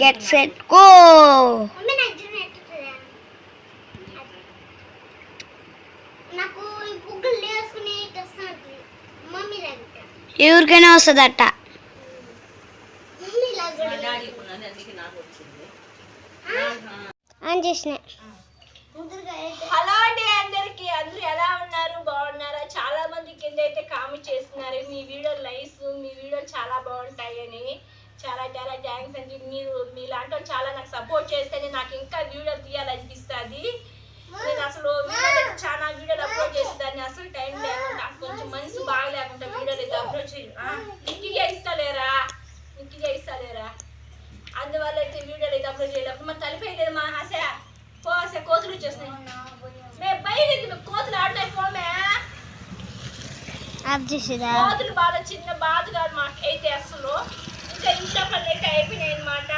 Get set go ఎవరికైనా వస్తుందట. On చేసిన. హలో అండి అందరికి. అందరూ ఎలా ఉన్నారు? చాలా మంది కింద అయితే కామెంట్ చేస్తున్నారు మీ వీడియో లైఫ్ మీ వీడియోలు చాలా బాగుంటాయని. చాలా చాలా థ్యాంక్స్ అండి. మీరు మీలాంటి వాళ్ళు చాలా నాకు సపోర్ట్ చేస్తేనే నాకు ఇంకా వీడియోలు తీయాలనిపిస్తుంది. నేను అసలు వీడియోలు చాలా వీడియోలు అప్లోడ్ చేస్తాను అసలు టైం లేకుండా కొంచెం మనసు బాగా లేకుండా వీడియోలు అయితే అప్లోడ్ చేయాలి నీట్గా ఇస్తలేరా నీట్గా ఇస్తలేరా అందువల్ల అయితే వీడియోలు అయితే అప్లోడ్ చేయలేదు మరి తలిపోయలేదు మా ఆశ పోసే కోతులు వచ్చేస్తున్నాయి మేము బయట ఎందుకు కోతులు ఆడుతాయి పోమే ఆఫ్ చేసేదా? చిన్న బాధ కాదు మాకైతే అసలు. ఇంకా ఇంట్లో పనులు అయితే అయిపోయినాయి అనమాట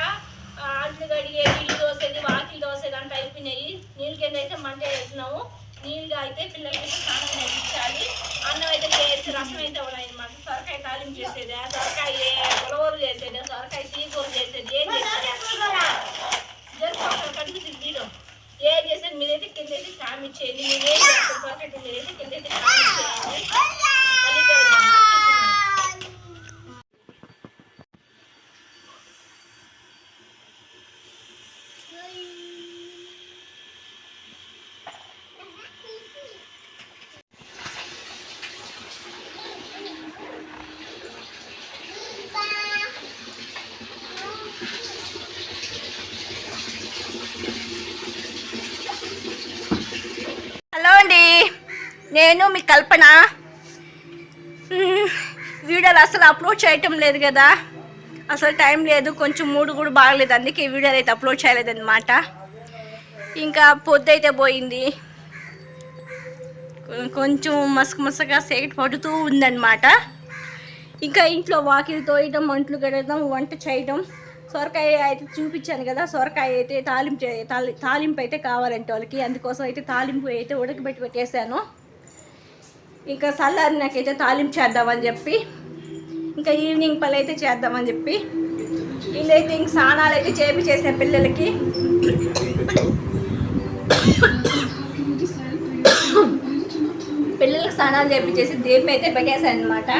అంట్లు కడిగే ఇల్లు దోసేది వాకిలు దోసేది అంతా అయిపోయినాయి. నీళ్ళ కింద అయితే మంట వేసినాము. నీళ్ళుగా అయితే పిల్లలకి స్నానం నేర్పించాలి అన్నం అయితే చేసి రసం అయితే ఉన్నాయి అనమాట సొరకాయ తాలింపు చేసేది? సొరకాయ ఉలవలు చేసేది సొరకాయ తీగూర చేసేది ఏం చేసేది జరుపుకోవాలి కడుగు తిరిగిడు ఏం చేసేది మీరైతే కింద అయితే కామి చేయండి మీరు ఏం చేస్తారు సొరకాయ మీరైతే కింద అయితే కామి చేయండి మళ్ళీ కలుద్దాం. హలో అండి నేను మీ కల్పన. వీడియోలు అసలు అప్లోడ్ చేయటం లేదు కదా. అసలు టైం లేదు కొంచెం మూడు కూడా బాగలేదు. అందుకే ఈ వీడియోలు అయితే అప్లోడ్ చేయలేదన్నమాట. ఇంకా పొద్దు అయితే పోయింది. కొంచెం మసక మసగా సేట్ పడుతూ ఉందన్నమాట. ఇంకా ఇంట్లో వాకిలు తోయడం వంటలు కడగడం వంట చేయడం సొరకాయ అయితే చూపించాను కదా. సొరకాయ అయితే తాలింపు తాలింపు అయితే కావాలంటే వాళ్ళకి. అందుకోసం అయితే తాలింపు అయితే ఉడకబెట్టి పెట్టేశాను. ఇంకా చల్లారి నాకైతే తాలింపు చేద్దామని చెప్పి ఇంకా ఈవినింగ్ పని అయితే చేద్దామని చెప్పి వీళ్ళైతే ఇంక స్నానాలు అయితే చేపించేసిన పిల్లలకి. పిల్లలకి స్నానాలు చేపించేసి దీపం అయితే పెట్టేశాను అనమాట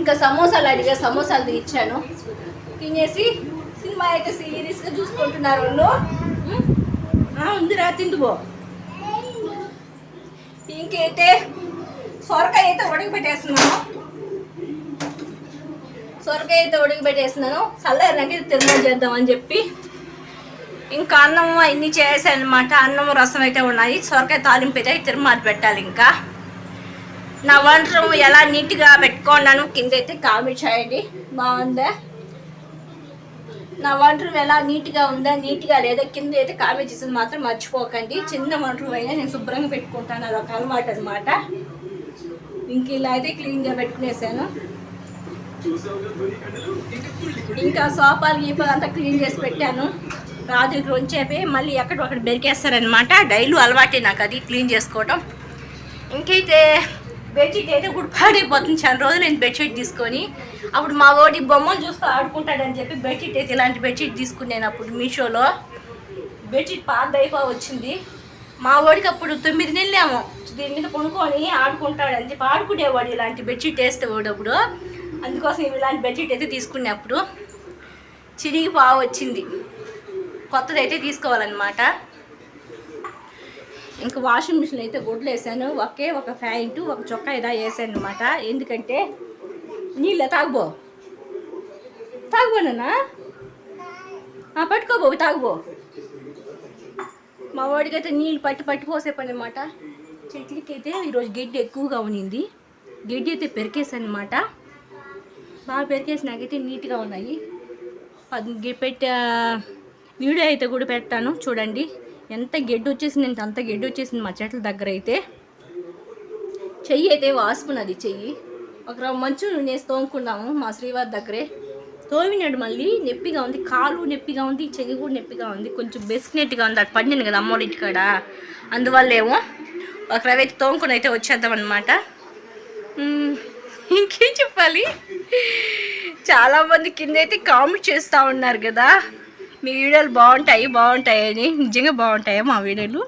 ఇంకా సమోసాలు అడిగా సమోసాలు తీచ్చాను తినేసి సినిమా అయితే సీరియస్గా చూసుకుంటున్నారు వాళ్ళు. ఉందిరా తిందుబో ఇంకైతే సొరకాయ అయితే ఉడకబెట్టేస్తున్నాను సొరకాయ అయితే ఉడకబెట్టేస్తున్నాను చల్లారినాక తిరుమల చేద్దామని చెప్పి. ఇంకా అన్నం అన్నీ చేసానమాట. అన్నం రసం అయితే ఉన్నాయి. సొరకాయ తాలింపు అయితే తిరుమల పెట్టాలి ఇంకా. నా వంట రూమ్ ఎలా నీట్గా పెట్టుకున్నాను కింద అయితే కామెంట్ చేయండి. బాగుందా? నా వంట రూమ్ ఎలా నీట్గా ఉందా నీట్గా లేదా కింద అయితే కామెంట్ చేసేది మాత్రం మర్చిపోకండి. చిన్న వంట రూమ్ అయినా నేను శుభ్రంగా పెట్టుకుంటాను. అదొక అలవాటు అనమాట ఇంక ఇలా అయితే క్లీన్గా పెట్టుకునేసాను ఇంకా సోఫాలు గీపాలు అంతా క్లీన్ చేసి పెట్టాను. రాత్రికి రొంచేపి మళ్ళీ ఎక్కడ ఒకటి బెరికేస్తారనమాట డైలీ అలవాటే నాకు అది క్లీన్ చేసుకోవటం. ఇంకైతే బెడ్షీట్ అయితే ఇప్పుడు పాడైపోతుంది. చాలా రోజులు నేను బెడ్షీట్ తీసుకొని. అప్పుడు మా ఓడి బొమ్మలు చూస్తూ ఆడుకుంటాడని చెప్పి బెడ్షీట్ అయితే ఇలాంటి బెడ్షీట్ తీసుకున్నాను అప్పుడు మీషోలో. బెడ్షీట్ పాత వచ్చింది. మా వాడికి అప్పుడు తొమ్మిది నెలలేమో. దీని మీద కొనుక్కొని ఆడుకుంటాడని చెప్పి ఆడుకునేవాడు ఇలాంటి బెడ్షీట్ వేస్తే వాడప్పుడు అందుకోసం ఇలాంటి బెడ్షీట్ అయితే తీసుకునేప్పుడు చిరిగి బాగా వచ్చింది. కొత్తది అయితే తీసుకోవాలన్నమాట. ఇంకా వాషింగ్ మిషన్ అయితే గుడ్లు వేసాను. ఒకే ఒక ప్యాంటు ఒక చొక్కా ఇలా వేసాను అనమాట ఎందుకంటే నీళ్ళ తాగుబో. తాగుబోనా పట్టుకోబో తాగుబో. మా వాడికి అయితే నీళ్ళు పట్టి పట్టి పోసే పని అనమాట చెట్లకి అయితే ఈరోజు గడ్డి ఎక్కువగా ఉన్నింది. గడ్డి అయితే పెరికేసాను అనమాట బాగా పెరికేసినాకైతే నీట్గా ఉన్నాయి. అది గి- పెట్టే వీడియో అయితే కూడా పెట్టాను చూడండి. ఎంత గడ్డి వచ్చేసింది అంటే అంత గడ్డి వచ్చేసింది మా చెట్ల దగ్గర అయితే. చెయ్యి అయితే వాసుకున్నది చెయ్యి. ఒక మంచు నేను తోముకున్నాము మా శ్రీవారి దగ్గరే. తోమినాడు మళ్ళీ నొప్పిగా ఉంది కాలు నొప్పిగా ఉంది చెయ్యి కూడా నొప్పిగా ఉంది కొంచెం బెస్కినట్టుగా ఉంది. అది పడింది కదా అమ్మోడి ఇంటికాడ అందువల్ల ఏమో ఒక రవ్వ అయితే తోముకుని అయితే వచ్చేద్దాం అనమాట ఇంకేం చెప్పాలి? చాలా మంది కింద అయితే కామెంట్ చేస్తూ ఉన్నారు కదా. మీ వీడియోలు బాగుంటాయి బాగుంటాయి అని. నిజంగా బాగుంటాయా మా వీడియోలు?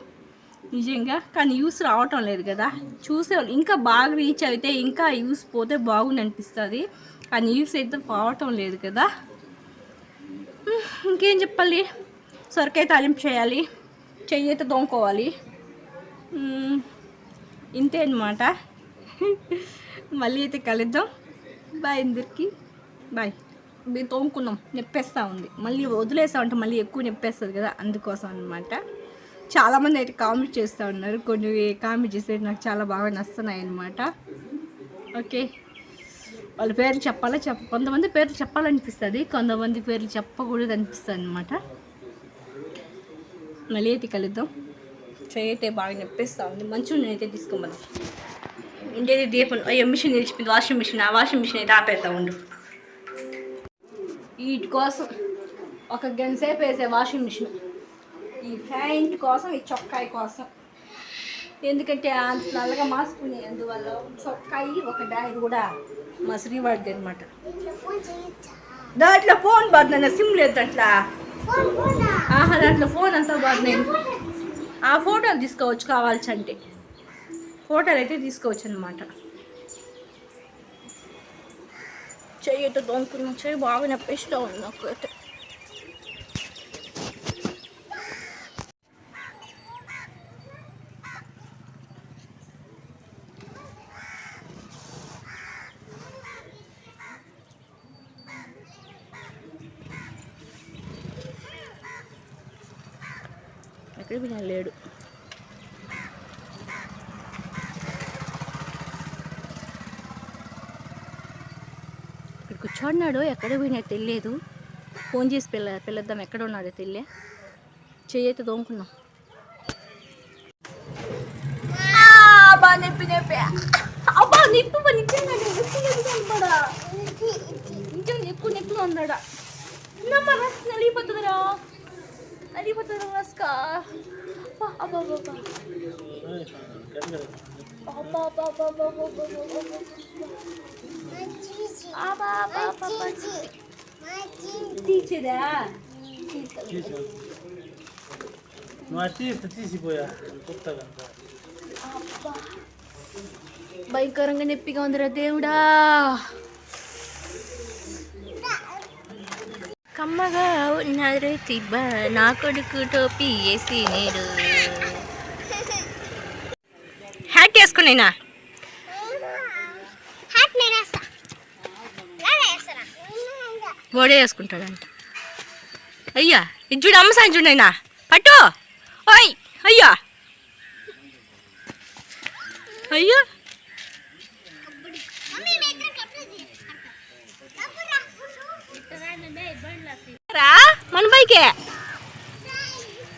నిజంగా. కానీ యూస్ రావటం లేదు కదా. చూసే ఇంకా బాగా రీచ్ అయితే ఇంకా యూస్ పోతే బాగుంది అనిపిస్తుంది కానీ యూస్ అయితే పోవటం లేదు కదా. ఇంకేం చెప్పాలి? సొరకాయ తాలింపు చేయాలి. చెయ్యి అయితే తోముకోవాలి. ఇంతే అనమాట మళ్ళీ అయితే కలుద్దాం. బాయ్ అందరికీ. బాయ్. మీరు తోముకున్నాం. నొప్పేస్తూ ఉంది. మళ్ళీ వదిలేసామంటే మళ్ళీ ఎక్కువ నొప్పేస్తుంది కదా అందుకోసం అనమాట చాలామంది అయితే కామెంట్ చేస్తూ ఉన్నారు. కొన్ని కామెంట్ చేస్తే నాకు చాలా బాగా నస్తున్నాయి అనమాట ఓకే. వాళ్ళ పేర్లు చెప్పాలా? చెప్ప కొంతమంది పేర్లు చెప్పాలనిపిస్తుంది కొంతమంది పేర్లు చెప్పకూడదు అనిపిస్తుంది అనమాట మళ్ళీ అయితే కలుద్దాం. చేయటే బాగా నొప్పిస్తూ ఉంది మంచిగా అయితే తీసుకోమని. ఉండేది దీపం? అయ్యో మిషన్ నిలిచిపోయింది. వాషింగ్ మిషన్ ఆ వాషింగ్ మిషన్ అయితే ఆపేస్తా ఉండు. వీటి కోసం ఒక గంట సేపు వేసే వాషింగ్ మిషన్. ఈ ప్యాంట్ కోసం ఈ చొక్కాయి కోసం. ఎందుకంటే అంత నల్లగా మాసుకునే అందువల్ల చొక్కాయి ఒక డైర్ కూడా మా శ్రీవాడిది అనమాట దాంట్లో ఫోన్ బాగుంది సిమ్ లేదు దాంట్లో. ఆహా దాంట్లో ఫోన్ అంతా బాగుంది ఆ ఫోటోలు తీసుకోవచ్చు కావాల్సి అంటే. ఫోటోలు అయితే తీసుకోవచ్చు అనమాట చెయ్యి అయితే దొంకున్నా చెయ్యి బాగా నొప్పిస్తూ ఉంది నాకు అయితే ఎక్కడ పోయినా ఇక్కడ కూర్చోన్నాడు ఎక్కడ పోయినా తెలియదు. ఫోన్ చేసి పిల్ల పిల్లద్దాం ఎక్కడ ఉన్నాడో తెలియ. చెయ్యి దోముకున్నాం తోముకున్నాం నొప్పి నొప్పి. అబ్బా నిప్పు పని నిజంగా నొప్పి నిజంగా ఎక్కువ నొప్పిగా ఉన్నాడా నమ్మ రస్ నలిగిపోతుందిరా Nalimot na ng mask ka. Pa, aba, aba, aba. Aba, aba, aba, aba, aba, aba, aba, aba. Aba, aba, aba, aba. Teacher, ah. Teacher. No artista, tisi po ya. Kopta ganda. Aba. பயங்கரங்க நெப்பிக்க வந்துடுற Devuda కమ్మగా ఉన్నది తిబ్బ నా కొడుకు టోపీ వేసి నేడు. Hat వేసుకునేనా ఓడే వేసుకుంటాడంట. అయ్యా ఇది చూడు అమ్మ సాయం చూడైనా పట్టు. ఓయ్ అయ్యా. అయ్యా.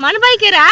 மனுபாய்க்கீரை